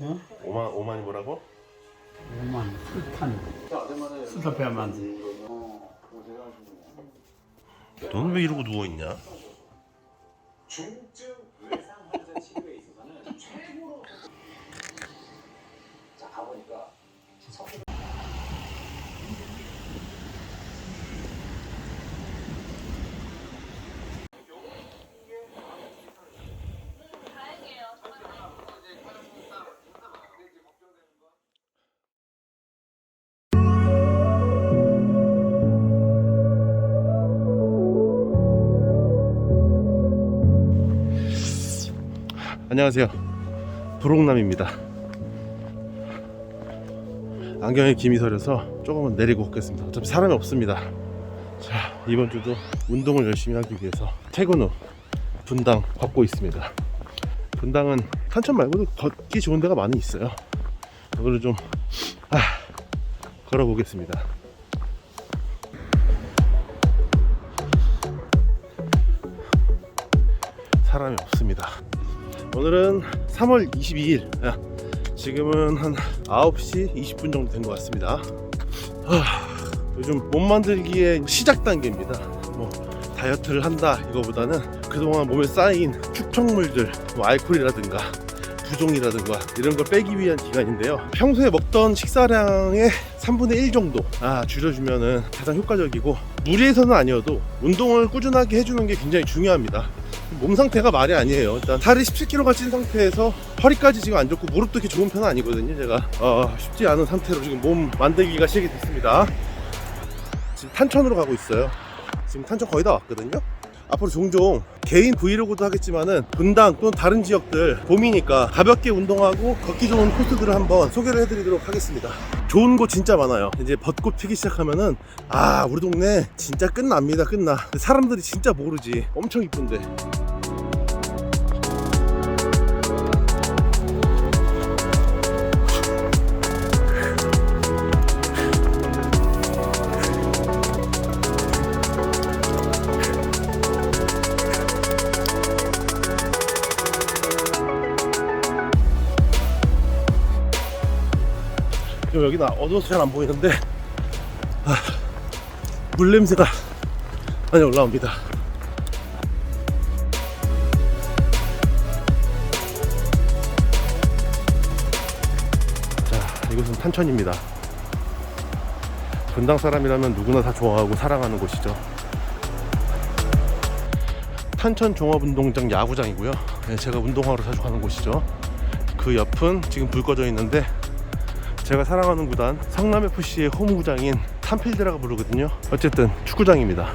어? 5만 5만이 뭐라고? 5만 술탄 수도배만 너는 왜 이러고 누워 있냐? 중증 외상 환자 치료에 있어서는 최고로 자 가보니까 안녕하세요. 부록남입니다. 안경에 김이 서려서 조금은 내리고 오겠습니다. 어차피 사람이 없습니다. 자, 이번 주도 운동을 열심히 하기 위해서 퇴근 후 분당 걷고 있습니다. 분당은 탄천 말고도 걷기 좋은 데가 많이 있어요. 그거를 좀 아, 걸어보겠습니다. 사람이 없습니다. 오늘은 3월 22일. 지금은 한 9시 20분 정도 된 것 같습니다. 하, 요즘 몸 만들기의 시작 단계입니다. 뭐 다이어트를 한다 이거보다는 그동안 몸에 쌓인 축적물들, 뭐 알코올이라든가 부종이라든가 이런 걸 빼기 위한 기간인데요. 평소에 먹던 식사량의 3분의 1 정도 아, 줄여주면은 가장 효과적이고 무리해서는 아니어도 운동을 꾸준하게 해주는 게 굉장히 중요합니다. 몸 상태가 말이 아니에요. 일단 살이 17kg가 찐 상태에서 허리까지 지금 안 좋고 무릎도 이렇게 좋은 편은 아니거든요. 제가 어, 쉽지 않은 상태로 지금 몸 만들기가 시작이 됐습니다. 지금 탄천으로 가고 있어요. 지금 탄천 거의 다 왔거든요. 앞으로 종종 개인 브이로그도 하겠지만은 분당 또는 다른 지역들 봄이니까 가볍게 운동하고 걷기 좋은 코스들을 한번 소개를 해드리도록 하겠습니다. 좋은 곳 진짜 많아요. 이제 벚꽃 피기 시작하면은 아 우리 동네 진짜 끝납니다 끝나. 사람들이 진짜 모르지. 엄청 이쁜데. 여기 나 어두워서 잘 안 보이는데 아, 물 냄새가 많이 올라옵니다. 자, 이곳은 탄천입니다. 분당 사람이라면 누구나 다 좋아하고 사랑하는 곳이죠. 탄천 종합운동장 야구장이고요. 네, 제가 운동하러 자주 가는 곳이죠. 그 옆은 지금 불 꺼져 있는데 제가 사랑하는 구단 성남 FC의 홈구장인 탄필드라고 부르거든요. 어쨌든 축구장입니다.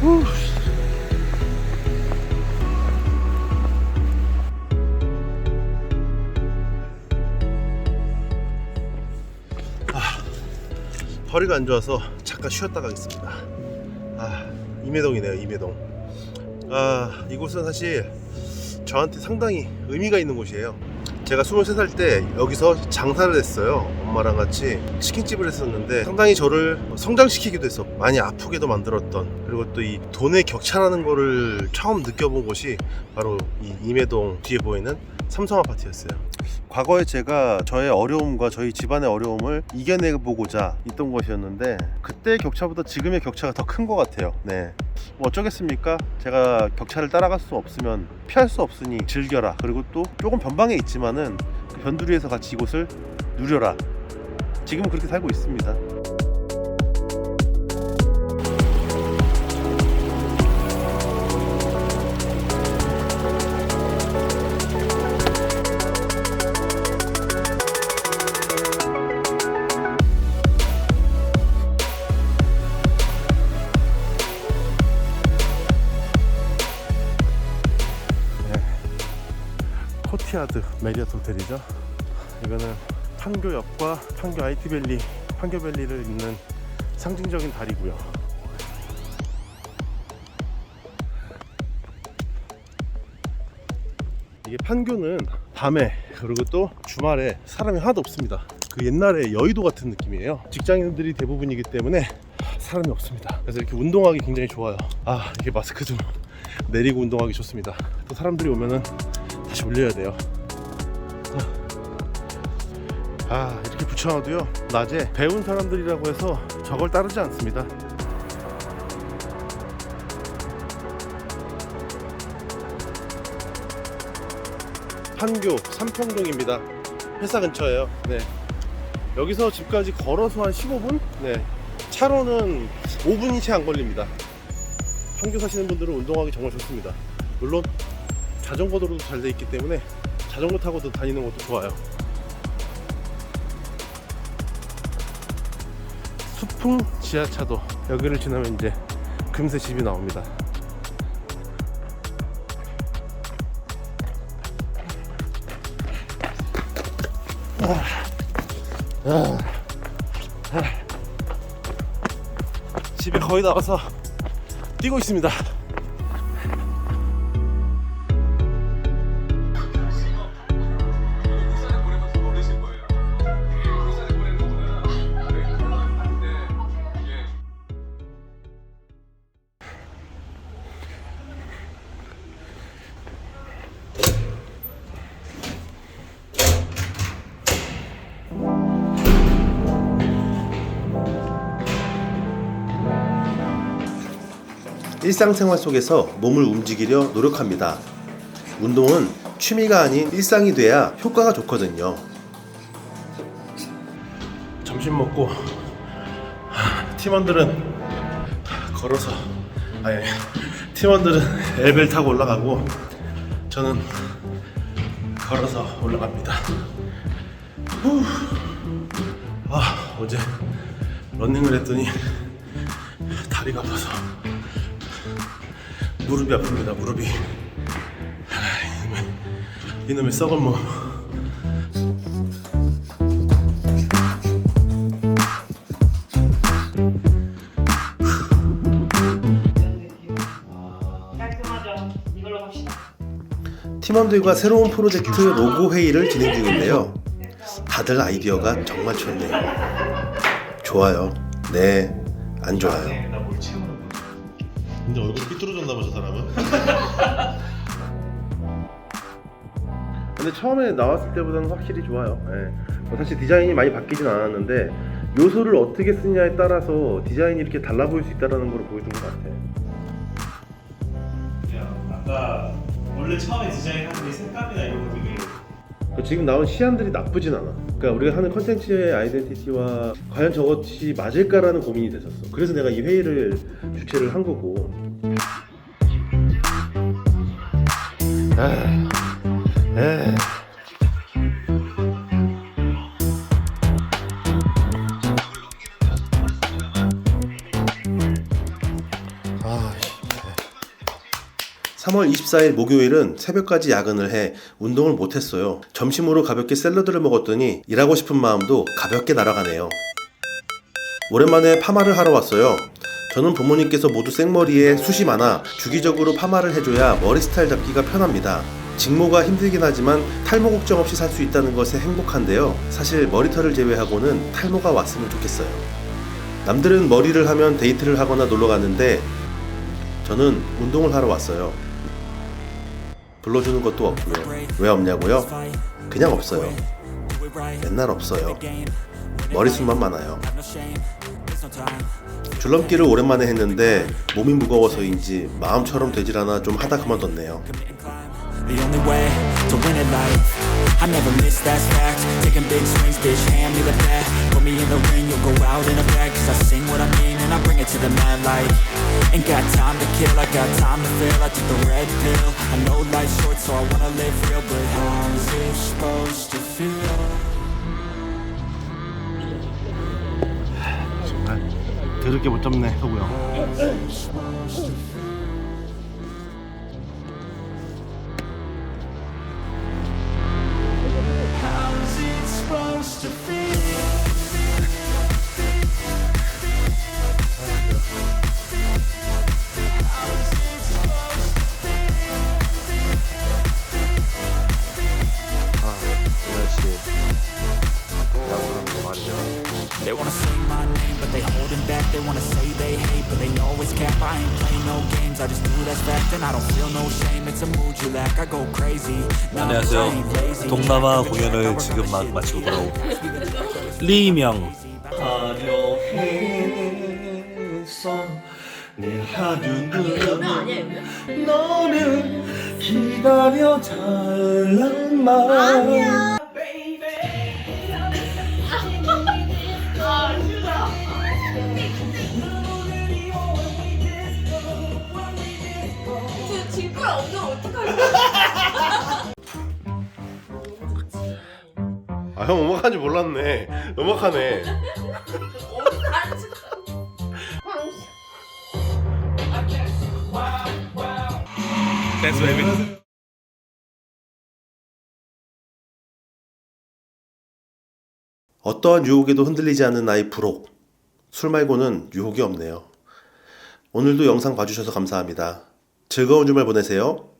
후. 아, 허리가 안 좋아서 잠깐 쉬었다 가겠습니다. 아, 임해동이네요, 임해동. 아, 이곳은 사실 저한테 상당히 의미가 있는 곳이에요. 제가 23살 때 여기서 장사를 했어요. 엄마랑 같이 치킨집을 했었는데 상당히 저를 성장시키기도 했어. 많이 아프게도 만들었던 그리고 또 이 돈의 격차라는 거를 처음 느껴본 곳이 바로 이 임해동 뒤에 보이는 삼성 아파트였어요. 과거에 제가 저의 어려움과 저희 집안의 어려움을 이겨내보고자 있던 것이었는데 그때의 격차보다 지금의 격차가 더 큰 것 같아요. 네. 뭐 어쩌겠습니까? 제가 격차를 따라갈 수 없으면 피할 수 없으니 즐겨라. 그리고 또 조금 변방에 있지만은 그 변두리에서 같이 이곳을 누려라. 지금은 그렇게 살고 있습니다. 코티아드 메리어트 호텔이죠. 이거는 판교역과 판교 IT밸리, 판교밸리를 잇는 상징적인 다리고요. 이게 판교는 밤에 그리고 또 주말에 사람이 하나도 없습니다. 그 옛날에 여의도 같은 느낌이에요. 직장인들이 대부분이기 때문에 사람이 없습니다. 그래서 이렇게 운동하기 굉장히 좋아요. 아 이게 마스크 좀 내리고 운동하기 좋습니다. 또 사람들이 오면은 다시 올려야 돼요. 아 이렇게 붙여놔도요 낮에 배운 사람들이라고 해서 저걸 따르지 않습니다. 판교 삼평동입니다. 회사 근처예요. 네. 여기서 집까지 걸어서 한 15분? 네. 차로는 5분이 채 안 걸립니다. 판교 사시는 분들은 운동하기 정말 좋습니다. 물론 자전거 도로도 잘 돼 있기 때문에 자전거 타고도 다니는 것도 좋아요. 수풍 지하차도 여기를 지나면 이제 금세 집이 나옵니다. 집에 거의 다 와서 뛰고 있습니다. 일상생활 속에서 몸을 움직이려 노력합니다. 운동은 취미가 아닌 일상이 돼야 효과가 좋거든요. 점심 먹고 팀원들은 걸어서 아니 팀원들은 엘벨 타고 올라가고 저는 걸어서 올라갑니다. 후. 아 어제 런닝을 했더니 다리가 아파서 무릎이 아픕니다. 무릎이 아, 이놈의, 이놈의 썩은 몸. 깔끔하죠. 이걸로 갑시다. 팀원들과 새로운 프로젝트 로고 회의를 진행 중인데요. 다들 아이디어가 정말 좋네요. 좋아요. 네, 안 좋아요. 근데 얼굴 삐뚤어 졌나 봐, 저 사람은. 근데 처음에 나왔을 때보다는 확실히 좋아요. 예. 뭐 사실 디자인이 많이 바뀌진 않았는데 요소를 어떻게 쓰냐에 따라서 디자인이 이렇게 달라 보일 수 있다는 걸 보여준 것 같아. 아까 원래 처음에 디자인한 게 색감이나 이런 거 되게 그 지금 나온 시안들이 나쁘진 않아. 그러니까 우리가 하는 컨텐츠의 아이덴티티와 과연 저것이 맞을까라는 고민이 됐었어. 그래서 내가 이 회의를 주최를 한 거고. 아, 에. 아, 3월 24일 목요일은 새벽까지 야근을 해 운동을 못했어요. 점심으로 가볍게 샐러드를 먹었더니 일하고 싶은 마음도 가볍게 날아가네요. 오랜만에 파마를 하러 왔어요. 저는 부모님께서 모두 생머리에 숱이 많아 주기적으로 파마를 해줘야 머리 스타일 잡기가 편합니다. 직모가 힘들긴 하지만 탈모 걱정 없이 살 수 있다는 것에 행복한데요. 사실 머리털을 제외하고는 탈모가 왔으면 좋겠어요. 남들은 머리를 하면 데이트를 하거나 놀러 가는데 저는 운동을 하러 왔어요. 불러주는 것도 없고요. 왜 없냐고요? 그냥 없어요. 맨날 없어요. 머리숱만 많아요. 줄넘기를 오랜만에 했는데 몸이 무거워서인지 마음처럼 되질 않아 좀 하다 그만뒀네요. 더럽게 못 잡네 서구형. That's fact. And I don't feel no shame, it's a mood you lack. I go crazy. Nah, I ain't 안녕하세요. 동남아 공연을 지금 막 마치고. 돌아온 리명 내 하루는? 너를 기다려 달란말 몰랐네 음악하네 어디서 안 찍어? 댄스 베이비 어떠한 유혹에도 흔들리지 않는 나의 불혹. 술 말고는 유혹이 없네요. 오늘도 영상 봐주셔서 감사합니다. 즐거운 주말 보내세요.